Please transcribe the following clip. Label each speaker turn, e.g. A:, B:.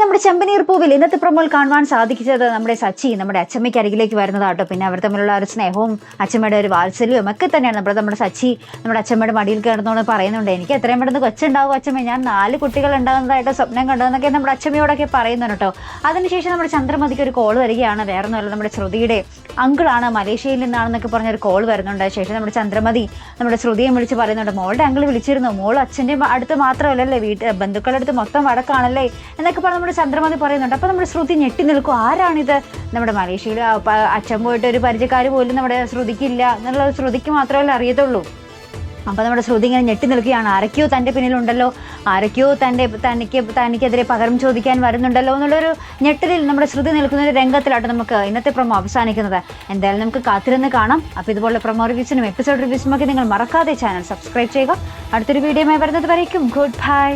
A: നമ്മുടെ ചെമ്പനീർ പൂവിൽ ഇന്നത്തെ പ്രമോൾ കാണുവാൻ സാധിച്ചത് നമ്മുടെ സച്ചി നമ്മുടെ അച്ചമ്മയ്ക്ക് അരികിലേക്ക് വരുന്നതാട്ടോ. പിന്നെ അവർ തമ്മിലുള്ള ഒരു സ്നേഹവും അച്ചമ്മയുടെ ഒരു വാത്സല്യവും ഒക്കെ തന്നെയാണ്. നമ്മുടെ നമ്മുടെ സച്ചി നമ്മുടെ അച്ചമ്മയുടെ മടിയിൽ കിടന്നുകൊണ്ട് പറയുന്നുണ്ട്. എനിക്ക് എത്രയും പെട്ടെന്ന് കൊച്ചുണ്ടാവും അച്ചമ്മ. ഞാൻ നാല് കുട്ടികൾ ഉണ്ടാകുന്നതായിട്ട് സ്വപ്നം കണ്ടതെന്നൊക്കെ നമ്മുടെ അച്ചമ്മയോടൊക്കെ പറയുന്നുണ്ട് കേട്ടോ. അതിനുശേഷം നമ്മുടെ ചന്ദ്രമതിക്ക് ഒരു കോൾ വരികയാണ്. വേറെ ഒന്നുമല്ല നമ്മുടെ ശ്രുതിയുടെ അങ്കിളാണ് മലേഷ്യയിൽ നിന്നാണെന്നൊക്കെ പറഞ്ഞൊരു കോൾ വരുന്നുണ്ട്. ശേഷം നമ്മുടെ ചന്ദ്രമതി നമ്മുടെ ശ്രുതിയെ വിളിച്ച് പറയുന്നുണ്ട്. മോളുടെ അങ്കിൾ വിളിച്ചിരുന്നു. മോൾ അച്ഛന്റെ അടുത്ത് മാത്രമല്ലല്ലേ? വീട്ട് ബന്ധുക്കളുടെ അടുത്ത് മൊത്തം വടക്കാണല്ലേ എന്നൊക്കെ പറഞ്ഞ് നമ്മുടെ ചന്ദ്രമതി പറയുന്നുണ്ട്. അപ്പോൾ നമ്മുടെ ശ്രുതി ഞെട്ടി നിൽക്കും. ആരാണിത്? നമ്മുടെ മലേഷ്യയിൽ അച്ഛൻ പോയിട്ട് ഒരു പരിചയക്കാർ പോലും നമ്മുടെ ശ്രുതിക്കില്ല എന്നുള്ളത് ശ്രുതിക്ക് മാത്രമല്ല അറിയത്തുള്ളൂ. അപ്പോൾ നമ്മുടെ ശ്രുതി ഇങ്ങനെ ഞെട്ടി നിൽക്കുകയാണ്. ആരൊക്കെയോ തന്റെ പിന്നിലുണ്ടല്ലോ. ആരൊക്കെയോ തന്റെ തനിക്ക് തനിക്കെതിരെ പകരം ചോദിക്കാൻ വരുന്നുണ്ടല്ലോ എന്നുള്ളൊരു ഞെട്ടലിൽ നമ്മുടെ ശ്രുതി നിൽക്കുന്ന ഒരു രംഗത്തിലാണ് നമുക്ക് ഇന്നത്തെ പ്രമോ അവസാനിക്കുന്നത്. എന്തായാലും നമുക്ക് കാത്തിരുന്ന് കാണാം. അപ്പോൾ ഇതുപോലെ പ്രമോ റിവ്യൂസിനും എപ്പിസോഡ് റിവ്യൂസിനും ഒക്കെ നിങ്ങൾ മറക്കാതെ ചാനൽ സബ്സ്ക്രൈബ് ചെയ്യുക. അടുത്തൊരു വീഡിയോയുമായി വരുന്നത് വരയ്ക്കും ഗുഡ് ബൈ.